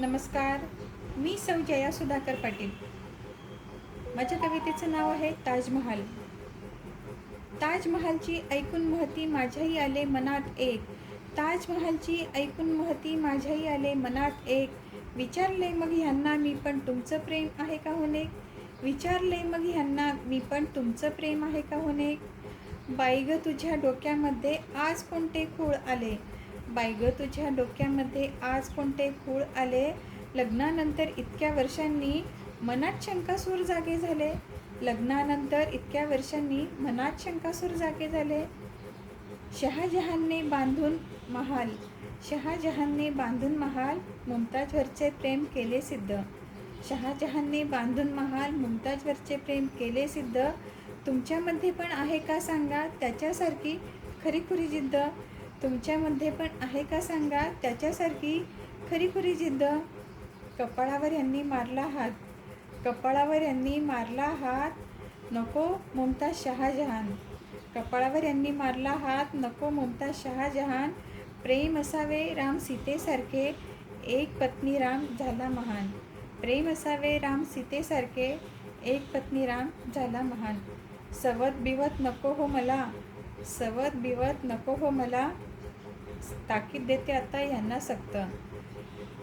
नमस्कार मी सौ जया सुधाकर पाटील. माझ्या कवितेचं नाव आहे ताजमहाल. ताजमहालची ऐकून महती माझ्याही आले मनात एक. ताजमहालची ऐकून महती माझ्याही आले मनात एक. विचारले मग ह्यांना मी पण तुमचं प्रेम आहे का होणे? विचारले मग ह्यांना मी पण तुमचं प्रेम आहे का होणे? बाई ग तुझ्या डोक्यामध्ये आज कोणते खूळ आले? बायग तुझ्या डोक्यामध्ये आज कोणते खूळ आले? लग्नानंतर इतक्या वर्षांनी मनात शंकासूर जागे झाले. लग्नानंतर इतक्या वर्षांनी मनात शंकासूर जागे झाले. शहाजहानने बांधून महाल. शहाजहानने बांधून महाल मुमताजवरचे प्रेम केले सिद्ध. शहाजहानने बांधून महाल मुमताजवरचे प्रेम केले सिद्ध. तुमच्यामध्ये पण आहे का सांगा? त्याच्यासारखी खरीखुरी जिद्द. तुमच्यामध्ये पण आहे का सांगा? त्याच्यासारखी खरीखुरी जिद्द? कपाळावर यांनी मारला हात. कपाळावर यांनी मारला हात. नको मुमताज शहाजहान. कपाळावर यांनी मारला हात. नको मुमताज शहाजहान. प्रेम असावे राम सीतेसारखे. एक पत्नी राम झाला महान. प्रेम असावे राम सीतेसारखे. एक पत्नी राम झाला महान. सवत बिवत नको हो मला. सवत बिवत नको हो मला. ताकीद देते आता यांना सक्त.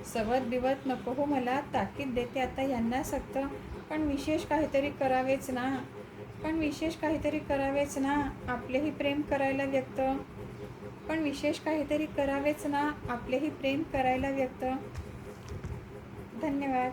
सवत बिवत नको हो मला ताकीद देते आता यांना सक्त. पण विशेष काहीतरी करावेच ना. पण विशेष काहीतरी करावेच ना. आपलेही प्रेम करायला व्यक्त. पण विशेष काहीतरी करावेच ना. आपलेही प्रेम करायला व्यक्त. धन्यवाद.